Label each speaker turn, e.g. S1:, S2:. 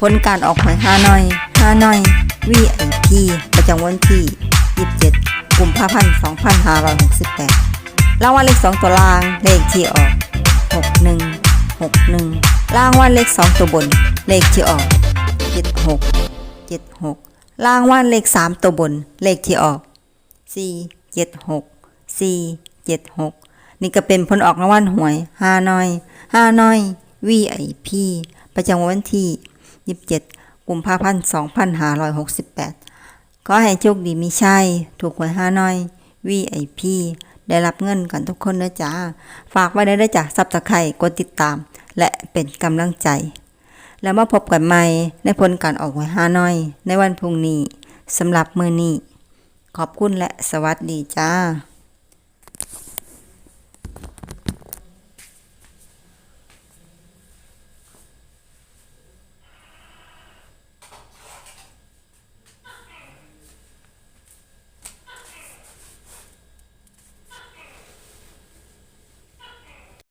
S1: ผลการออกหวยฮานอยฮานอย VIP ประจำวันที่ 27 กุมภาพันธ์ 2568 รางวัลเลข 2 ตัวล่าง เลขที่ออก 61 61 รางวัลเลข 2 ตัวบน เลขที่ออก 76 76 รางวัลเลข 3 ตัวบน เลขที่ออก 4 76 4 76 นี่ก็เป็นผลออกรางวัลหวยฮานอยฮานอย VIP ประจำวันที่ 27กุมภาพันธ์2568 ขอให้โชคดีมีชัย ถูกหวยฮาน้อย VIP ได้รับเงินกันทุกคนนะจ้าฝากไว้ได้ด้จ้ะซับสไครต์กดติดตาม และเป็นกำลังใจ แล้วมาพบกันใหม่ในผลการออกหวยฮาน้อย ในวันพรุ่งนี้สำหรับมือนี้ ขอบคุณและสวัสดีจ้า